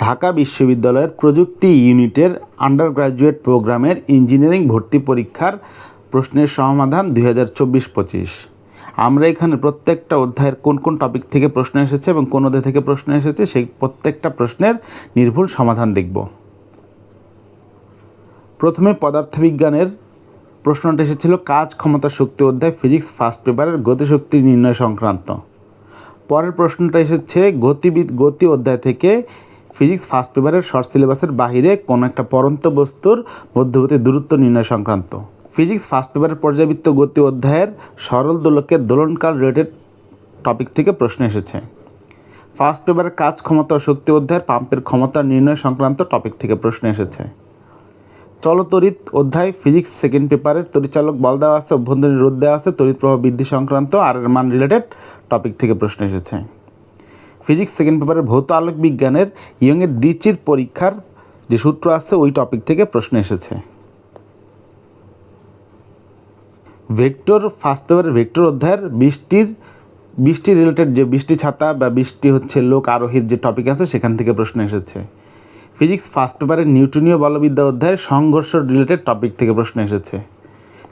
ঢাকা বিশ্ববিদ্যালয়ের প্রযুক্তি ইউনিটের আন্ডার গ্র্যাজুয়েট প্রোগ্রামের ইঞ্জিনিয়ারিং ভর্তি পরীক্ষার প্রশ্নের সমাধান দুই হাজার চব্বিশ পঁচিশ। আমরা এখানে প্রত্যেকটা অধ্যায়ের কোন কোন টপিক থেকে প্রশ্ন এসেছে এবং কোন অধ্যায় থেকে প্রশ্ন এসেছে সেই প্রত্যেকটা প্রশ্নের নির্ভুল সমাধান দেখব। প্রথমে পদার্থবিজ্ঞানের প্রশ্নটা এসেছিল, কাজ, ক্ষমতা, শক্তি অধ্যায়, ফিজিক্স, ফার্স্ট পেপারের গতিশক্তি নির্ণয় সংক্রান্ত। পরের প্রশ্নটা এসেছে, গতিবিদ, গতি অধ্যায় থেকে ফিজিক্স ফার্স্ট পেপারের শর্ট সিলেবাসের বাহিরে কোনো একটা পরন্ত বস্তুর মধ্যবর্তী দূরত্ব নির্ণয় সংক্রান্ত। ফিজিক্স ফার্স্ট পেপারের পর্যাবৃত্ত গতি অধ্যায়ের সরল দোলকের দোলনকাল রিলেটেড টপিক থেকে প্রশ্ন এসেছে। ফার্স্ট পেপারের কাজ ক্ষমতা ও শক্তি অধ্যায়ের পাম্পের ক্ষমতা নির্ণয় সংক্রান্ত টপিক থেকে প্রশ্ন এসেছে। চলতরিৎ অধ্যায় ফিজিক্স সেকেন্ড পেপারের তরিচালক বল দেওয়া আছে, অভ্যন্তরীণ রোধ দেওয়া আছে, তড়িৎ প্রবাহ বৃদ্ধি সংক্রান্ত আর এর মান রিলেটেড টপিক থেকে প্রশ্ন এসেছে। ফিজিক্স সেকেন্ড পেপারের ভৌত আলোক বিজ্ঞানের ইয়ংয়ের দ্বিচির পরীক্ষার যে সূত্র আছে, ওই টপিক থেকে প্রশ্ন এসেছে। ভেক্টর, ফার্স্ট পেপারের ভেক্টর অধ্যায়ের বৃষ্টির, বৃষ্টি রিলেটেড যে বৃষ্টি ছাতা বা বৃষ্টি হচ্ছে লোক আরোহীর যে টপিক আছে, সেখান থেকে প্রশ্ন এসেছে। ফিজিক্স ফার্স্ট পেপারের নিউটনীয় বলবিদ্যা অধ্যায়ের সংঘর্ষ রিলেটেড টপিক থেকে প্রশ্ন এসেছে।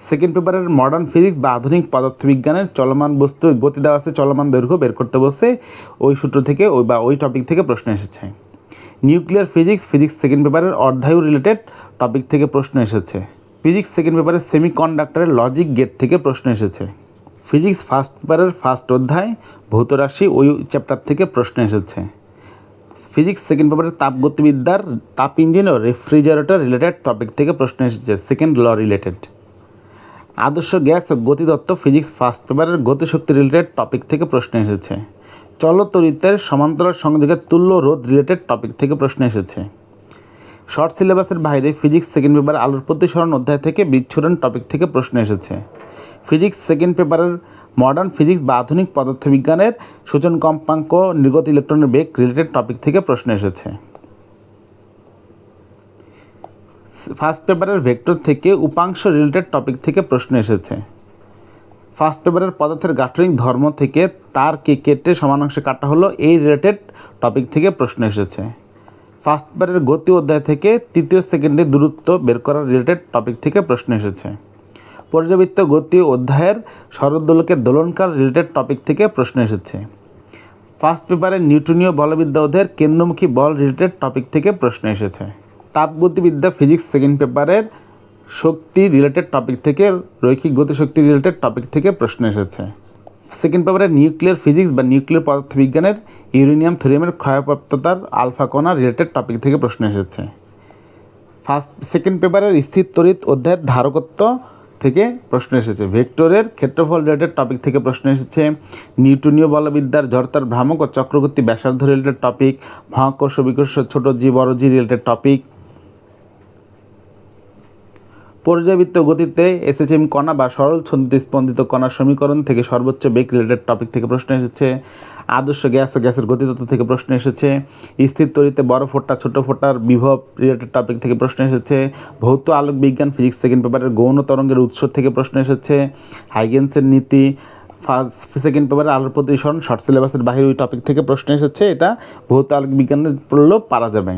সেকেন্ড পেপারের মডার্ন ফিজিক্স বা আধুনিক পদার্থবিজ্ঞানের চলমান বস্তু গতি দেওয়া আছে, চলমান দৈর্ঘ্য বের করতে বসে ওই সূত্র থেকে ওই বা ওই টপিক থেকে প্রশ্ন এসেছে। নিউক্লিয়ার ফিজিক্স ফিজিক্স সেকেন্ড পেপারের অর্ধায়ু রিলেটেড টপিক থেকে প্রশ্ন এসেছে। ফিজিক্স সেকেন্ড পেপারের সেমি কন্ডাক্টরের লজিক গেট থেকে প্রশ্ন এসেছে। ফিজিক্স ফার্স্ট পেপারের ফার্স্ট অধ্যায় ভৌতরাশি ওই চ্যাপ্টার থেকে প্রশ্ন এসেছে। ফিজিক্স সেকেন্ড পেপারের তাপগতিবিদ্যার তাপ ইঞ্জিন ও রেফ্রিজারেটর রিলেটেড টপিক থেকে প্রশ্ন এসেছে। সেকেন্ড ল রিলেটেড আদর্শ গ্যাস ও গতিতত্ত্ব ফিজিক্স ফার্স্ট পেপারের গতিশক্তি রিলেটেড টপিক থেকে প্রশ্ন এসেছে। চলতরিতের সমান্তরাল সংযোগের তুল্য রোধ রিলেটেড টপিক থেকে প্রশ্ন এসেছে। শর্ট সিলেবাসের বাইরে ফিজিক্স সেকেন্ড পেপার আলোর প্রতিসরণ অধ্যায় থেকে বিচ্ছুরণ টপিক থেকে প্রশ্ন এসেছে। ফিজিক্স সেকেন্ড পেপারের মডার্ন ফিজিক্স বা আধুনিক পদার্থবিজ্ঞানের সূচন কম্পাঙ্ক নির্গত ইলেকট্রনের বেগ রিলেটেড টপিক থেকে প্রশ্ন এসেছে। ফার্স্ট পেপারের ভেক্টর থেকে উপাংশ রিলেটেড টপিক থেকে প্রশ্ন এসেছে। ফার্স্ট পেপারের পদার্থের গাঠনিক ধর্ম থেকে তার কে কেটে সমানাংশে কাটা হলো, এই রিলেটেড টপিক থেকে প্রশ্ন এসেছে। ফার্স্ট পেপারের গতি অধ্যায় থেকে তৃতীয় সেকেন্ডে দূরত্ব বের করার রিলেটেড টপিক থেকে প্রশ্ন এসেছে। পর্যাবৃত্ত গতি অধ্যায়ের শরদোলকের দোলনকাল রিলেটেড টপিক থেকে প্রশ্ন এসেছে। ফার্স্ট পেপারের নিউটনীয় বলবিদ্যা অধ্যায়ের কেন্দ্রমুখী বল রিলেটেড টপিক থেকে প্রশ্ন এসেছে। তাপগতিবিদ্যা ফিজিক্স সেকেন্ড পেপারের শক্তি রিলেটেড টপিক থেকে, রৈখিক গতিশক্তি রিলেটেড টপিক থেকে প্রশ্ন এসেছে। সেকেন্ড পেপারের নিউক্লিয়ার ফিজিক্স বা নিউক্লিয়ার পদার্থবিজ্ঞানের ইউরেনিয়াম থিওরিয়ামের ক্ষয়প্রাপ্ততার আলফা কণা রিলেটেড টপিক থেকে প্রশ্ন এসেছে। ফার্স্ট, সেকেন্ড পেপারের স্থির তড়িৎ অধ্যায়ের ধারকত্ব থেকে প্রশ্ন এসেছে। ভেক্টরের ক্ষেত্রফল রিলেটেড টপিক থেকে প্রশ্ন এসেছে। নিউটনীয় বলবিদ্যার জড়তার ভ্রামক ও চক্রবর্তী ব্যাসার্ধ রিলেটেড টপিক, মহাকর্ষ বিকর্ষ, ছোট জি, বড় জি রিলেটেড টপিক। পর্যাবৃত্ত গতিতে এসএসএম কণা বা সরল ছন্দিত স্পন্দিত কণার সমীকরণ থেকে সর্বোচ্চ বেগ রিলেটেড টপিক থেকে প্রশ্ন এসেছে। আদর্শ গ্যাস ও গ্যাসের গতিতত্ত্ব থেকে প্রশ্ন এসেছে। স্থির তরিতে বড় ফোটা, ছোট ফোটার বিভব রিলেটেড টপিক থেকে প্রশ্ন এসেছে। ভৌত আলোক বিজ্ঞান ফিজিক্স সেকেন্ড পেপারের গৌণ তরঙ্গের উৎস থেকে প্রশ্ন এসেছে। হাইগেন্সের নীতি ফার্স্ট সেকেন্ড পেপারের আলোর প্রতিসরণ শর্ট সিলেবাসের বাহিরে ওই টপিক থেকে প্রশ্ন এসেছে। এটা ভৌত আলোক বিজ্ঞানের পড়লেও পারা যাবে।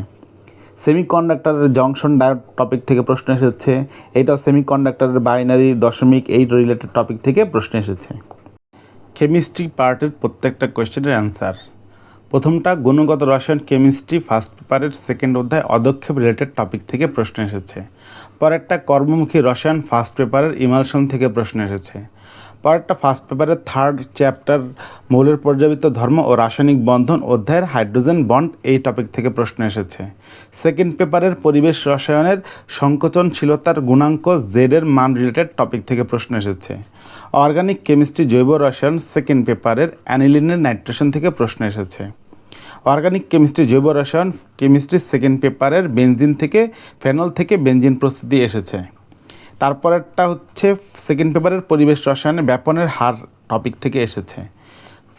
সেমিকন্ডাক্টরের জংশন ডায়োড টপিক থেকে প্রশ্ন এসেছে। এটাও সেমিকন্ডাক্টরের বাইনারি দশমিক এইট রিলেটেড টপিক থেকে প্রশ্ন এসেছে। কেমিস্ট্রি পার্টের প্রত্যেকটা কোয়েশ্চেনের অ্যান্সার। প্রথমটা, গুণগত রসায়ন কেমিস্ট্রি ফার্স্ট পেপারের সেকেন্ড অধ্যায় অদক্ষেপ রিলেটেড টপিক থেকে প্রশ্ন এসেছে। পরেরটা, কর্মমুখী রসায়ন ফার্স্ট পেপারের ইমালশন থেকে প্রশ্ন এসেছে। পরেরটা ফার্স্ট পেপারের থার্ড চ্যাপ্টার মৌলের পর্যাবৃত্ত ধর্ম ও রাসায়নিক বন্ধন অধ্যায়ের হাইড্রোজেন বন্ড এই টপিক থেকে প্রশ্ন এসেছে। সেকেন্ড পেপারের পরিবেশ রসায়নের সংকোচনশীলতার গুণাঙ্ক জেডের মান রিলেটেড টপিক থেকে প্রশ্ন এসেছে। অর্গানিক কেমিস্ট্রি জৈব রসায়ন সেকেন্ড পেপারের অ্যানিলিনের নাইট্রেশন থেকে প্রশ্ন এসেছে। অর্গানিক কেমিস্ট্রি জৈব রসায়ন কেমিস্ট্রি সেকেন্ড পেপারের বেনজিন থেকে ফেনল থেকে বেঞ্জিন প্রস্তুতি এসেছে। তারপরেরটা হচ্ছে সেকেন্ড পেপারের পরিবেশ রসায়নের ব্যাপনের হার টপিক থেকে এসেছে।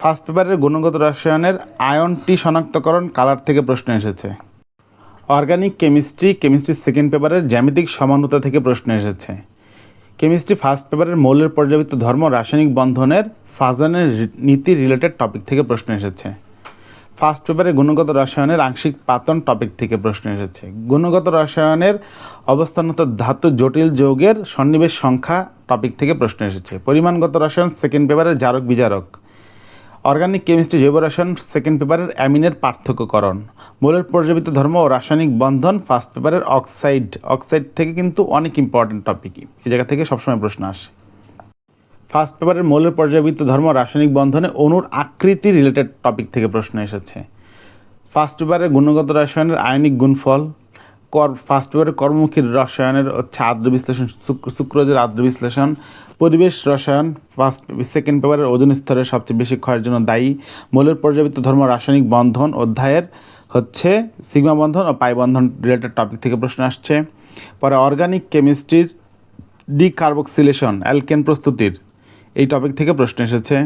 ফার্স্ট পেপারের গুণগত রসায়নের আয়নটি শনাক্তকরণ কালার থেকে প্রশ্ন এসেছে। অর্গানিক কেমিস্ট্রি কেমিস্ট্রি সেকেন্ড পেপারের জ্যামিতিক সমানতা থেকে প্রশ্ন এসেছে। কেমিস্ট্রি ফার্স্ট পেপারের মৌলের পর্যাবৃত্ত ধর্ম রাসায়নিক বন্ধনের ফাজানের নীতি রিলেটেড টপিক থেকে প্রশ্ন এসেছে। ফার্স্ট পেপারে গুণগত রসায়নের আংশিক পাতন টপিক থেকে প্রশ্ন এসেছে। গুণগত রসায়নের অবস্থানত ধাতু জটিল যৌগের সন্নিবেশ সংখ্যা টপিক থেকে প্রশ্ন এসেছে। পরিমাণগত রসায়ন সেকেন্ড পেপারের জারক বিজারক। অর্গানিক কেমিস্ট্রি জৈব রসায়ন সেকেন্ড পেপারের অ্যামিনের পার্থক্যকরণ। মৌলের পর্যাপিত ধর্ম ও রাসায়নিক বন্ধন ফার্স্ট পেপারের অক্সাইড। অক্সাইড থেকে কিন্তু অনেক ইম্পর্টেন্ট টপিকই এই জায়গা থেকে সবসময় প্রশ্ন আসে। ফার্স্ট পেপারের মৌলের পর্যাবৃত্ত ধর্ম রাসায়নিক বন্ধনে অণুর আকৃতি রিলেটেড টপিক থেকে প্রশ্ন এসেছে। ফার্স্ট পেপারের গুণগত রসায়নের আয়নিক গুণফল, কর ফার্স্ট পেপারের কর্মমুখী রসায়নের হচ্ছে আদ্র বিশ্লেষণ শুক্র- সুক্রোজের আদ্র বিশ্লেষণ, পরিবেশ রসায়ন, ফার্স্ট সেকেন্ড পেপারের ওজন স্তরের সবচেয়ে বেশি ক্ষয়ের জন্য দায়ী। মৌলের পর্যাবৃত্ত ধর্ম রাসায়নিক বন্ধন অধ্যায়ের হচ্ছে সিগমা বন্ধন ও পাই বন্ধন রিলেটেড টপিক থেকে প্রশ্ন আসছে। পরে অর্গানিক কেমিস্ট্রির ডিকার্বক্সিলেশন, অ্যালকেন প্রস্তুতির এই টপিক থেকে প্রশ্ন এসেছে।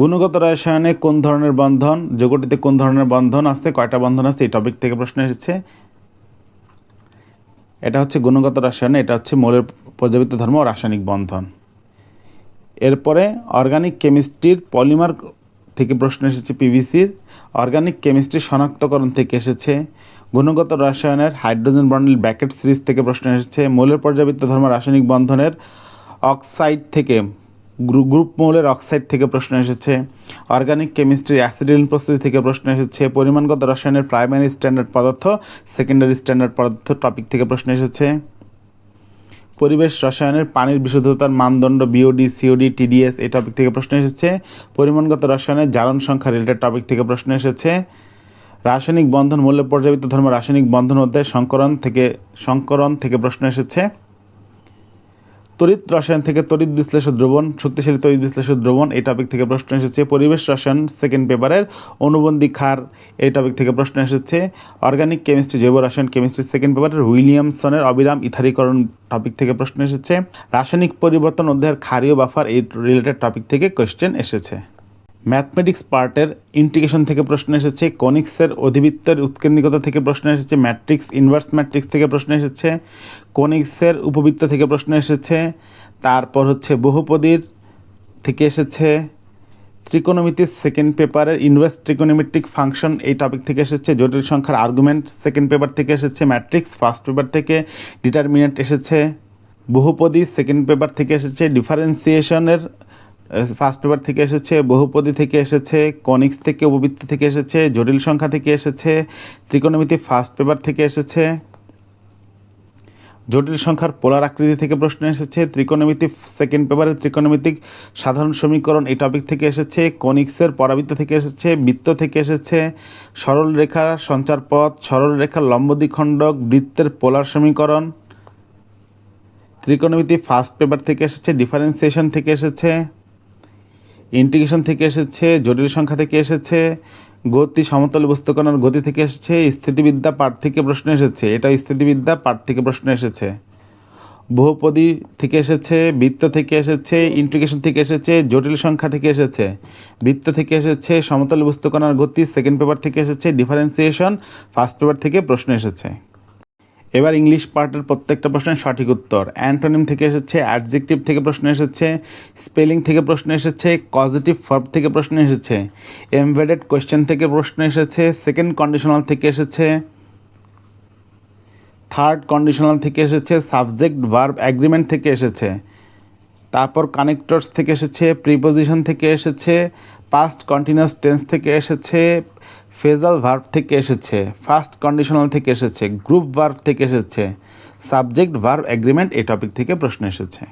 গুণগত রসায়নে কোন ধরনের বন্ধন, যোগটিতে কোন ধরনের বন্ধন আছে, কয়টা বন্ধন আছে, এই টপিক থেকে প্রশ্ন এসেছে। এটা হচ্ছে গুণগত রসায়নে, এটা হচ্ছে মৌলের পর্যাবৃত্ত ধর্ম ও রাসায়নিক বন্ধন। এরপরে অর্গানিক কেমিস্ট্রির পলিমার থেকে প্রশ্ন এসেছে পিভিসির অর্গানিক কেমিস্ট্রি শনাক্তকরণ থেকে এসেছে। গুণগত রসায়নের হাইড্রোজেন বর্ণিল ব্যাকেট সিরিজ থেকে প্রশ্ন এসেছে, মৌলের পর্যাবৃত্ত ধর্ম রাসায়নিক বন্ধনের অক্সাইড থেকে, গ্রু- গ্রুপ মৌলের অক্সাইড থেকে প্রশ্ন এসেছে, অর্গানিক কেমিস্ট্রি অ্যাসিডিন প্রস্তুতি থেকে প্রশ্ন এসেছে, পরিমাণগত রসায়নের প্রাইমারি স্ট্যান্ডার্ড পদার্থ, সেকেন্ডারি স্ট্যান্ডার্ড পদার্থ টপিক থেকে প্রশ্ন এসেছে। পরিবেশ রসায়নের পানির বিশুদ্ধতার মানদণ্ড বিওডি সিওডি টিডিএস এই টপিক থেকে প্রশ্ন এসেছে, পরিমাণগত রসায়নের জারণ সংখ্যা রিলেটেড টপিক থেকে প্রশ্ন এসেছে। রাসায়নিক বন্ধন মূল্য পর্যাবৃত্ত ধর্ম রাসায়নিক বন্ধন অধ্যায় সংকরণ থেকে সংকরণ থেকে প্রশ্ন এসেছে। তড়িৎ রসায়ন থেকে তড়িৎ বিশ্লেষণ দ্রবণ, শক্তিশালী তড়িৎ বিশ্লেষণ দ্রবণ এই টপিক থেকে প্রশ্ন এসেছে। পরিবেশ রসায়ন সেকেন্ড পেপারের অনুবন্ধী ক্ষার এই টপিক থেকে প্রশ্ন এসেছে। অর্গানিক কেমিস্ট্রি জৈব রসায়ন কেমিস্ট্রি সেকেন্ড পেপারের উইলিয়ামসনের অবিরাম ইথারীকরণ টপিক থেকে প্রশ্ন এসেছে। রাসায়নিক পরিবর্তন অধ্যায়ের ক্ষারীয় বাফার এই রিলেটেড টপিক থেকে কোয়েশ্চেন এসেছে। ম্যাথমেটিক্স পার্টের ইন্টিগ্রেশন থেকে প্রশ্ন এসেছে, কনিক্সের অধিবৃত্তের উৎকেন্দ্রিকতা থেকে প্রশ্ন এসেছে, ম্যাট্রিক্স ইনভার্স ম্যাট্রিক্স থেকে প্রশ্ন এসেছে, কনিক্সের উপবৃত্ত থেকে প্রশ্ন এসেছে, তারপর হচ্ছে বহুপদীর থেকে এসেছে, ত্রিকোণমিতির সেকেন্ড পেপারের ইনভার্স ত্রিকোণমিতিক ফাংশন এই টপিক থেকে এসেছে, জটিল সংখ্যার আর্গুমেন্ট সেকেন্ড পেপার থেকে এসেছে ম্যাট্রিক্স ফার্স্ট পেপার থেকে ডিটারমিনেন্ট এসেছে, বহুপদী সেকেন্ড পেপার থেকে এসেছে ডিফারেন্সিয়েশনের ফার্স্ট পেপার থেকে এসেছে বহুপদী থেকে এসেছে কনিক্স থেকে উপবৃত্ত থেকে এসেছে জটিল সংখ্যা থেকে এসেছে ত্রিকোণমিতি ফার্স্ট পেপার থেকে এসেছে জটিল সংখ্যার পোলার আকৃতি থেকে প্রশ্ন এসেছে ত্রিকোণমিতি সেকেন্ড পেপারের ত্রিকোণমিতিক সাধারণ সমীকরণ এই টপিক থেকে এসেছে কনিক্সের পরাবৃত্ত থেকে এসেছে বৃত্ত থেকে এসেছে সরল রেখার সঞ্চার পথ সরল রেখার লম্ব দ্বিখণ্ডক বৃত্তের পোলার সমীকরণ ত্রিকোণমিতি ফার্স্ট পেপার থেকে এসেছে ডিফারেন্সিয়েশন থেকে এসেছে ইন্টিগ্রেশন থেকে এসেছে, জটিল সংখ্যা থেকে এসেছে, গতি সমতল বস্তুকণার গতি থেকে এসেছে, স্থিতিবিদ্যা পাঠ থেকে প্রশ্ন এসেছে। এটা স্থিতিবিদ্যা পাঠ থেকে প্রশ্ন এসেছে। বহুপদী থেকে এসেছে, বৃত্ত থেকে এসেছে, ইন্টিগ্রেশন থেকে এসেছে, জটিল সংখ্যা থেকে এসেছে। বৃত্ত থেকে এসেছে, সমতল বস্তুকণার গতি, সেকেন্ড পেপার থেকে এসেছে, ডিফারেন্সিয়েশন, ফার্স্ট পেপার থেকে প্রশ্ন এসেছে। এবার ইংলিশ পার্টের প্রত্যেকটা প্রশ্নের সঠিক উত্তর। অ্যান্টোনিম থেকে এসেছে, অ্যাডজেক্টিভ থেকে প্রশ্ন এসেছে, স্পেলিং থেকে প্রশ্ন এসেছে পজিটিভ ভার্ব থেকে প্রশ্ন এসেছে এমভেডেড কোয়েশ্চেন থেকে প্রশ্ন এসেছে সেকেন্ড কন্ডিশনাল থেকে এসেছে থার্ড কন্ডিশনাল থেকে এসেছে সাবজেক্ট ভার্ব অ্যাগ্রিমেন্ট থেকে এসেছে, তারপর কানেক্টরস থেকে এসেছে প্রিপোজিশন থেকে এসেছে পাস্ট কন্টিনিউয়াস টেন্স থেকে এসেছে ফেজাল ভার্ব থেকে এসেছে, ফার্স্ট কন্ডিশনাল থেকে এসেছে, গ্রুপ ভার্ব থেকে এসেছে, সাবজেক্ট ভার্ব অ্যাগ্রিমেন্ট এই টপিক থেকে প্রশ্ন এসেছে।